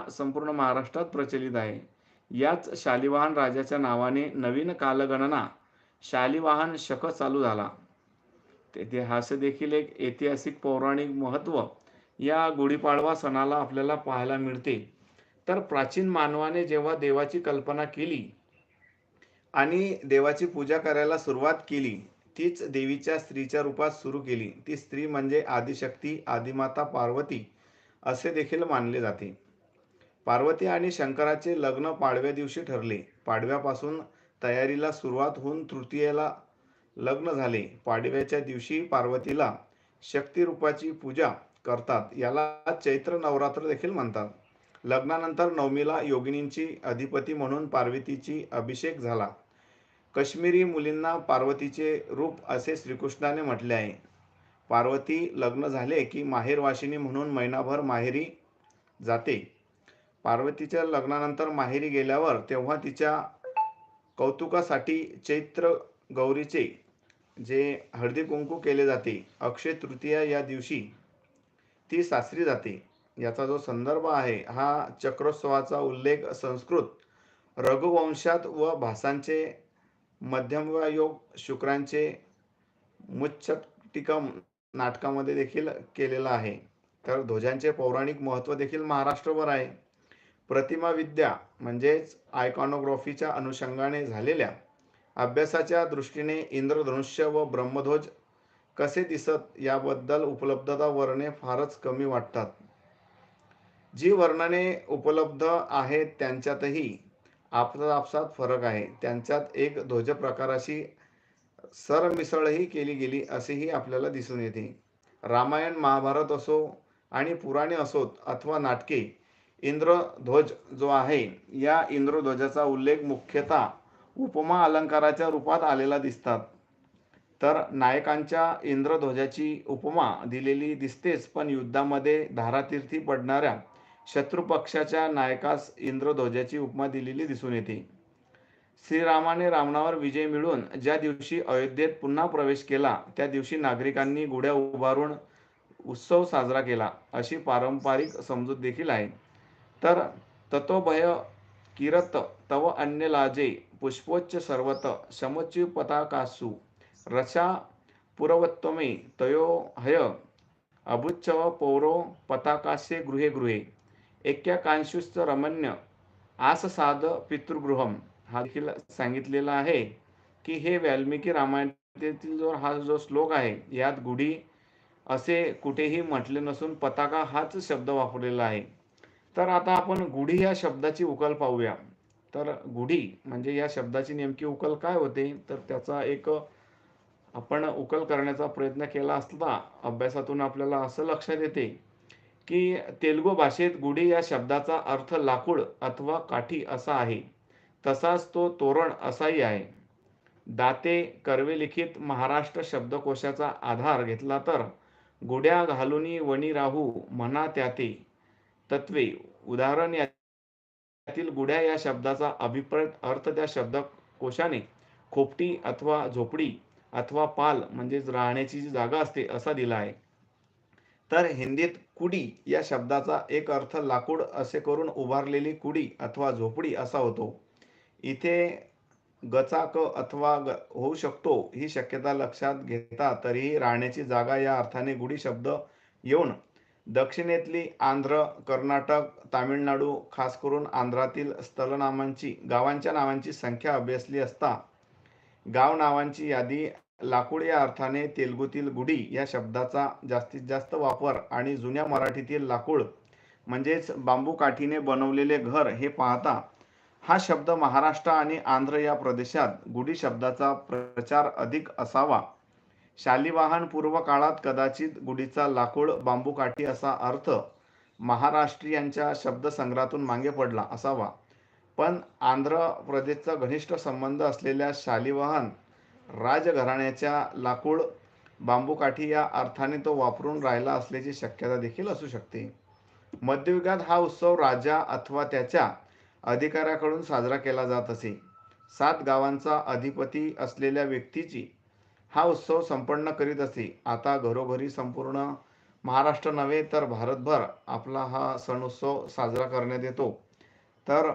संपूर्ण महाराष्ट्रात प्रचलित आहे. याच शालिवाहन राजाच्या नावाने नवीन कालगणना शालिवाहन शक चालू झाला. इतिहास देखील एक ऐतिहासिक पौराणिक महत्त्व या गुढीपाडवा सणाला आपल्याला पाहायला मिळते. तर प्राचीन मानवाने जेव्हा देवाची कल्पना केली आणि देवाची पूजा करायला सुरुवात केली तीच देवीच्या स्त्रीच्या रूपात सुरू केली. ती स्त्री म्हणजे आदिशक्ती आदिमाता पार्वती असे देखील मानले जाते. पार्वती आणि शंकराचे लग्न पाडव्या दिवशी ठरले. पाडव्यापासून तयारीला सुरुवात होऊन तृतीयेला लग्न झाले. पाडव्याच्या दिवशी पार्वतीला शक्तिरूपाची पूजा करतात. याला चैत्र नवरात्र देखील म्हणतात. लग्नानंतर नवमीला योगिनींची अधिपती म्हणून पार्वतीची अभिषेक झाला. काश्मीरी मुलींना पार्वतीचे रूप असे श्रीकृष्णाने म्हटले आहे. पार्वती लग्न झाले की माहेरवाशिनी म्हणून महिनाभर माहेरी जाते. पार्वतीच्या लग्नानंतर माहेरी गेल्यावर तेव्हा तिच्या कौतुकासाठी चैत्र गौरीचे जे हळदी कुंकू केले जाते अक्षय तृतीया या दिवशी ती सासरी जाते. याचा जो संदर्भ आहे हा चक्रोत्सवाचा उल्लेख संस्कृत रघुवंशात व भासांचे मध्यमयोग शुक्रांचे मुच्छटिकम नाटकामध्ये देखील केलेला आहे. तर ध्वजांचे पौराणिक महत्त्व देखील महाराष्ट्रभर आहे. प्रतिमा विद्या म्हणजेच आयकॉनोग्राफीच्या अनुषंगाने झालेल्या अभ्यासाच्या दृष्टीने इंद्रधनुष्य व ब्रह्मध्वज कसे दिसत याबद्दल उपलब्धता वर्णे फारच कमी वाटतात. जी वर्णने उपलब्ध आहेत त्यांच्यातही आपसात आपसात फरक आहे. त्यांच्यात एक ध्वज प्रकाराशी सरमिसळही केली गेली असेही आपल्याला दिसून येते. रामायण महाभारत असो आणि पुराणे असोत अथवा नाटके इंद्रध्वज जो आहे या इंद्रध्वजाचा उल्लेख मुख्यतः उपमा अलंकाराच्या रूपात आलेला दिसतात. तर नायकांच्या इंद्रध्वजाची उपमा दिलेली दिसतेच पण युद्धामध्ये धारातीर्थी पडणाऱ्या शत्रुपक्षाच्या नायकास इंद्रध्वजाची उपमा दिलेली दिसून येते. श्रीरामाने रावणावर विजय मिळवून ज्या दिवशी अयोध्येत पुन्हा प्रवेश केला त्या दिवशी नागरिकांनी गुढ्या उभारून उत्सव साजरा केला अशी पारंपरिक समजूत देखील आहे. तर ततोभय किरत तव अन्य लाजे पुष्पोच्च सर्वत शमच्यु पताकासु रसा पुरवत्वमे तयो हय अभुच्छव पौरो पताकास्य गृहे गृहे कांशुस्त रमण्य आस साध पितृगृहम हा देखील सांगितलेला आहे की हे वाल्मिकी रामायणातील जो हा जो श्लोक आहे यात गुढी असे कुठेही म्हटले नसून पताका हाच शब्द वापरलेला आहे. तर आता आपण गुढी या शब्दाची उकल पाहूया. तर गुढी म्हणजे या शब्दाची नेमकी उकल काय होते? तर त्याचा एक आपण उकल करण्याचा प्रयत्न केला असता अभ्यासातून आपल्याला असं लक्षात येते की तेलुगू भाषेत गुढी या शब्दाचा अर्थ लाकूड अथवा काठी असा आहे. तसाच तो तोरण असाही आहे. दाते कर्वे लिखित महाराष्ट्र शब्दकोशाचा आधार घेतला तर गुड्या घालूनी वणी राहू म्हणा त्याते. तत्वे. उदाहरण यातील गुड्या या शब्दाचा अभिप्रेत अर्थ त्या शब्दकोशाने खोपटी अथवा झोपडी अथवा पाल म्हणजेच राहण्याची जी जागा असते असा दिला आहे. तर हिंदीत कुडी या शब्दाचा एक अर्थ लाकूड असे करून उभारलेली कुडी अथवा झोपडी असा होतो. इथे गचाक अथवा ग होऊ शकतो ही शक्यता लक्षात घेता तरीही राहण्याची जागा या अर्थाने गुढी शब्द येऊन दक्षिणेतली आंध्र कर्नाटक तामिळनाडू खास करून आंध्रातील स्थलनामांची गावांच्या नावांची संख्या अभ्यासली असता गाव नावांची यादी लाकूड या अर्थाने तेलगूतील गुढी या शब्दाचा जास्तीत जास्त वापर आणि जुन्या मराठीतील लाकूड म्हणजेच बांबू काठीने बनवलेले घर हे पाहता हा शब्द महाराष्ट्र आणि आंध्र या प्रदेशात गुढी शब्दाचा प्रचार अधिक असावा. शालिवाहन पूर्व काळात कदाचित गुढीचा लाकूड बांबू काठी असा अर्थ महाराष्ट्रीयांच्या शब्दसंग्रहातून मागे पडला असावा. पण आंध्र प्रदेशचा घनिष्ठ संबंध असलेल्या शालिवाहन राजघराण्याच्या लाकूड बांबूकाठी या अर्थाने तो वापरून राहिला असल्याची शक्यता देखील असू शकते. मध्ययुगात हा उत्सव राजा अथवा त्याच्या अधिकाऱ्याकडून साजरा केला जात असे. सात गावांचा अधिपती असलेल्या व्यक्तीची हा उत्सव संपन्न करीत असे. आता घरोघरी संपूर्ण महाराष्ट्र नव्हे तर भारतभर आपला हा सण उत्सव साजरा करण्यात येतो. तर